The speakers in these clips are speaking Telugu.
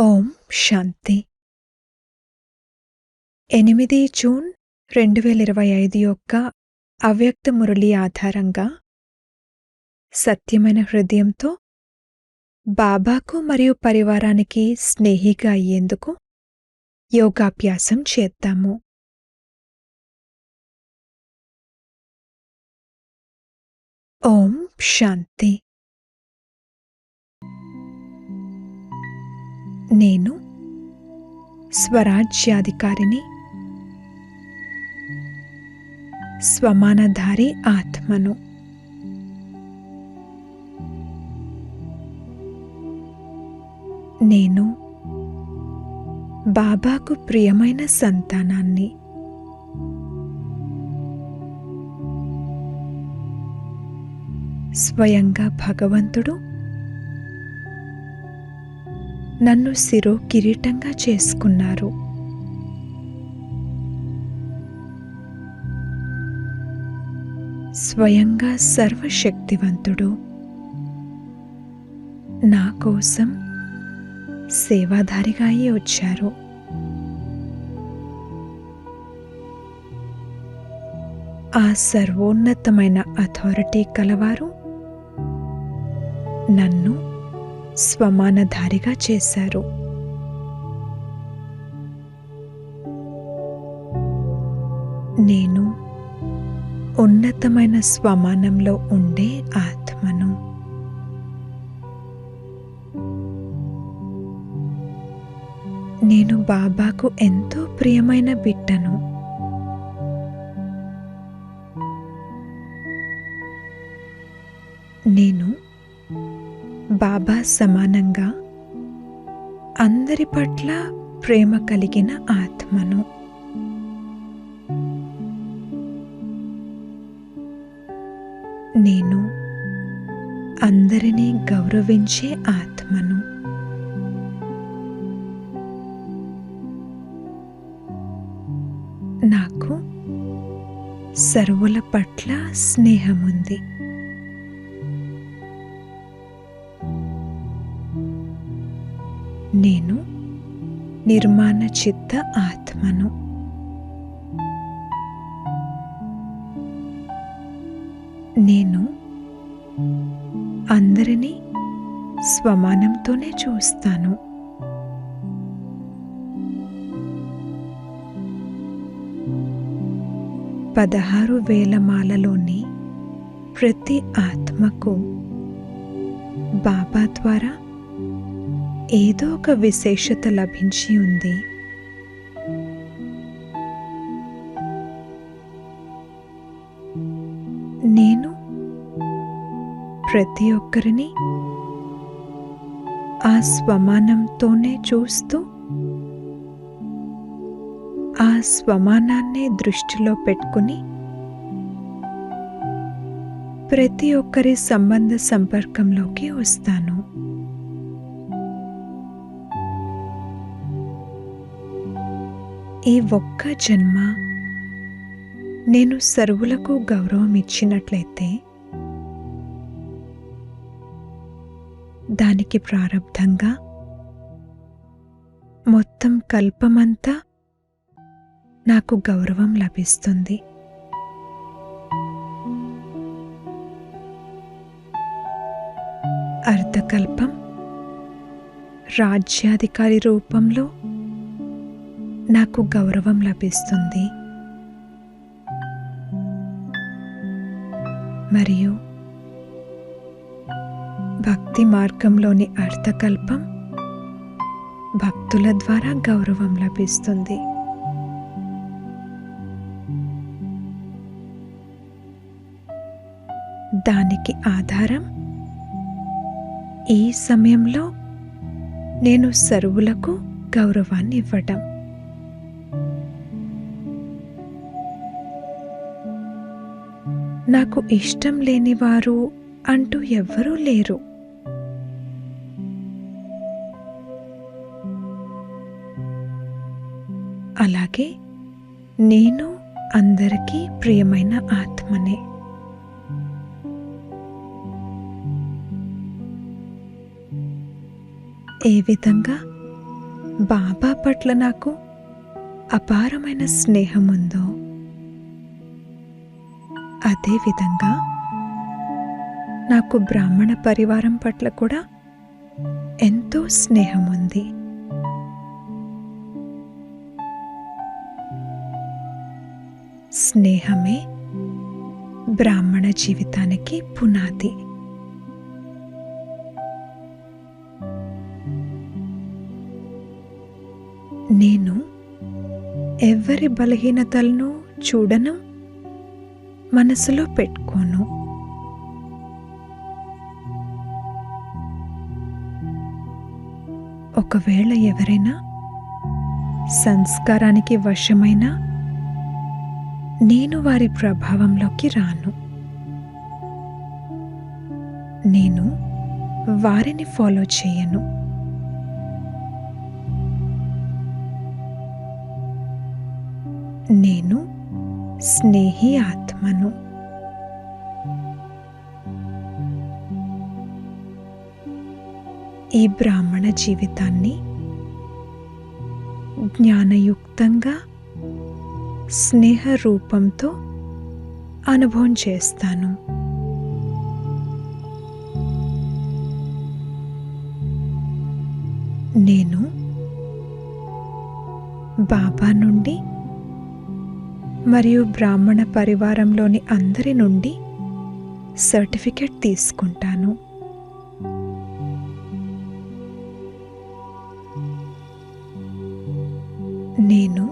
ఓం శాంతి. ఎనిమిది జూన్ రెండు వేల ఇరవై ఐదు యొక్క అవ్యక్త మురళి ఆధారంగా సత్యమైన హృదయంతో బాబాకు మరియు పరివారానికి స్నేహిగా అయ్యేందుకు యోగాభ్యాసం చేద్దాము. ఓం శాంతి. నేను స్వరాజ్యాధికారిని స్వమానధారి ఆత్మను. నేను బాబాకు ప్రియమైన సంతానాన్ని. స్వయంగా భగవంతుడు నన్ను శిరో కిరీటంగా చేసుకున్నారు. స్వయంగా సర్వశక్తివంతుడు నా కోసం సేవాధారిగా అయి వచ్చారు. ఆ సర్వోన్నతమైన అథారిటీ కలవారు నన్ను స్వమానధారిగా చేశారు. నేను ఉన్నతమైన స్వమానంలో ఉండే ఆత్మను నేను బాబాకు ఎంతో ప్రియమైన బిడ్డను బాబా సమానంగా అందరి పట్ల ప్రేమ కలిగిన ఆత్మను. నేను అందరినీ గౌరవించే ఆత్మను. నాకు సర్వుల పట్ల స్నేహముంది. నేను నిర్మాణ చిత్త ఆత్మను. నేను అందరినీ స్వమానంతోనే చూస్తాను. పదహారు వేల మాలలోని ప్రతి ఆత్మకు బాబా ద్వారా ఏదో ఒక విశేషత లభించి ఉంది. నేను ప్రతి ఒక్కరిని ఆ స్వమానంతోనే చూస్తూ ఆ స్వమానాన్నే దృష్టిలో పెట్టుకుని ప్రతి ఒక్కరి సంబంధ సంపర్కంలోకి వస్తాను. ఈ ఒక్క జన్మ నేను సరువులకు గౌరవం ఇచ్చినట్లయితే దానికి ప్రారంధంగా మొత్తం కల్పమంతా నాకు గౌరవం లభిస్తుంది. అర్ధకల్పం రాజ్యాధికారి రూపంలో నాకు గౌరవం లభిస్తుంది. మరియు భక్తి మార్గంలోని అర్థకల్పం భక్తుల ద్వారా గౌరవం లభిస్తుంది. దానికి ఆధారం ఈ సమయంలో నేను సరువులకు గౌరవాన్ని ఇవ్వటం. నాకు ఇష్టం లేనివారు అంటూ ఎవ్వరూ లేరు. అలాగే నేను అందరికీ ప్రియమైన ఆత్మనే. ఏ విధంగా బాబా పట్ల నాకు అపారమైన స్నేహం ఉందో అదేవిధంగా నాకు బ్రాహ్మణ పరివారం పట్ల కూడా ఎంతో స్నేహం ఉంది స్నేహమే బ్రాహ్మణ జీవితానికి పునాది. నేను ఎవరి బలహీనతలను చూడను? మనసులో పెట్టుకోను. ఒకవేళ ఎవరైనా సంస్కారానికి వశమైన నేను వారి ప్రభావంలోకి రాను. నేను వారిని ఫాలో చేయను. నేను స్నేహి ఆత్మను ఈ బ్రాహ్మణ జీవితాన్ని జ్ఞానయుక్తంగా స్నేహ రూపంతో అనుభవం చేస్తాను. నేను బాబా నుండి మరియు బ్రాహ్మణ పరివారంలోని అందరి నుండి సర్టిఫికెట్ తీసుకుంటాను. నేను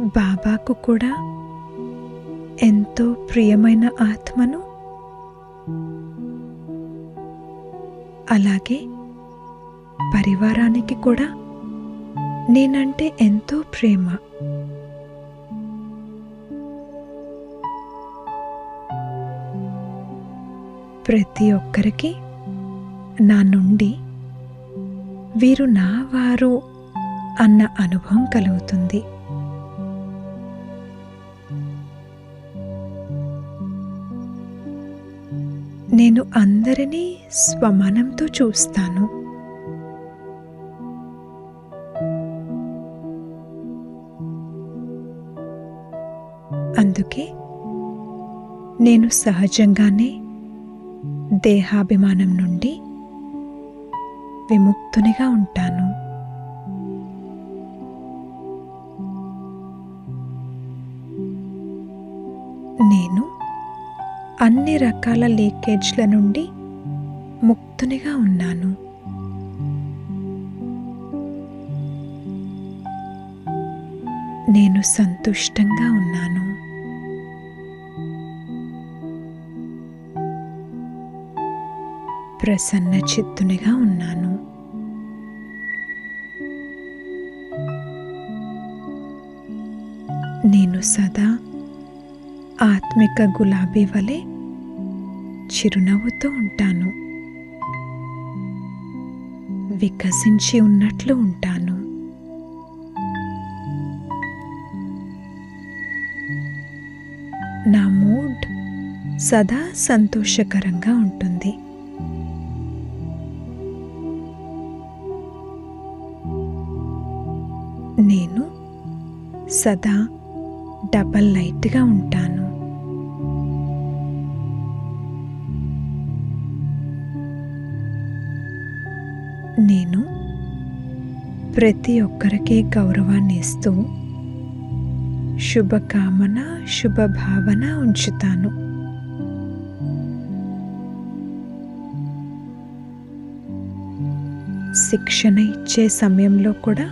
బాబాకు కూడా ఎంతో ప్రియమైన ఆత్మను అలాగే పరివారానికి కూడా నేనంటే ఎంతో ప్రేమ. ప్రతి ఒక్కరికి నా నుండి వీరు నా వారు అన్న అనుభవం కలుగుతుంది. నేను అందరినీ స్వమానంతో చూస్తాను. అందుకే నేను సహజంగానే దేహాభిమానం నుండి విముక్తునిగా ఉంటాను. నేను అన్ని రకాల లీకేజ్ల నుండి ముక్తునిగా ఉన్నాను. నేను సంతుష్టంగా ఉన్నాను. ప్రసన్న చిత్తునిగా ఉన్నాను. నేను సదా ఆత్మిక గులాబీ వలె చిరునవ్వుతో ఉంటాను. వికసించి ఉన్నట్లు ఉంటాను. నా మూడ్ సదా సంతోషకరంగా ఉంటుంది. సదా డబల్ లైట్గా ఉంటాను. నేను ప్రతి ఒక్కరికి గౌరవాన్ని ఇస్తూ శుభకామన శుభభావన ఉంచుతాను. శిక్షణ ఇచ్చే సమయంలో కూడా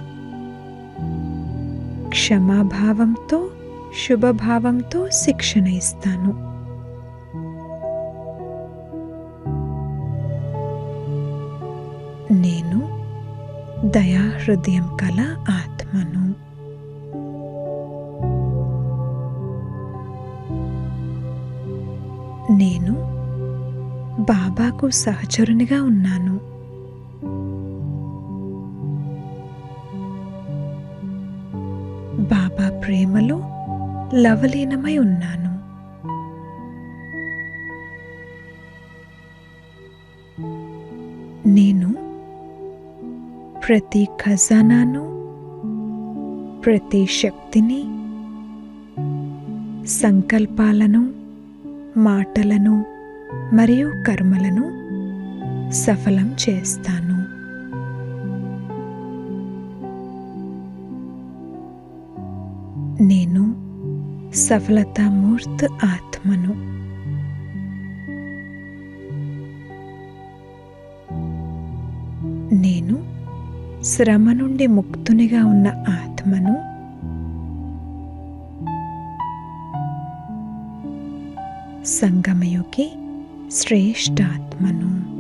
క్షమాభావంతో శుభభావంతో శిక్షణ ఇస్తాను. నేను దయా హృదయం కల ఆత్మను. నేను బాబాకు సహచరునిగా ఉన్నాను. లవలీనమై ఉన్నాను. నేను ప్రతి ఖజానాను ప్రతి శక్తిని సంకల్పాలను మాటలను మరియు కర్మలను సఫలం చేస్తాను. సఫలతామూర్త ఆత్మను. నేను శ్రమ నుండి ముక్తునిగా ఉన్న ఆత్మను సంగమయుగి శ్రేష్టాత్మను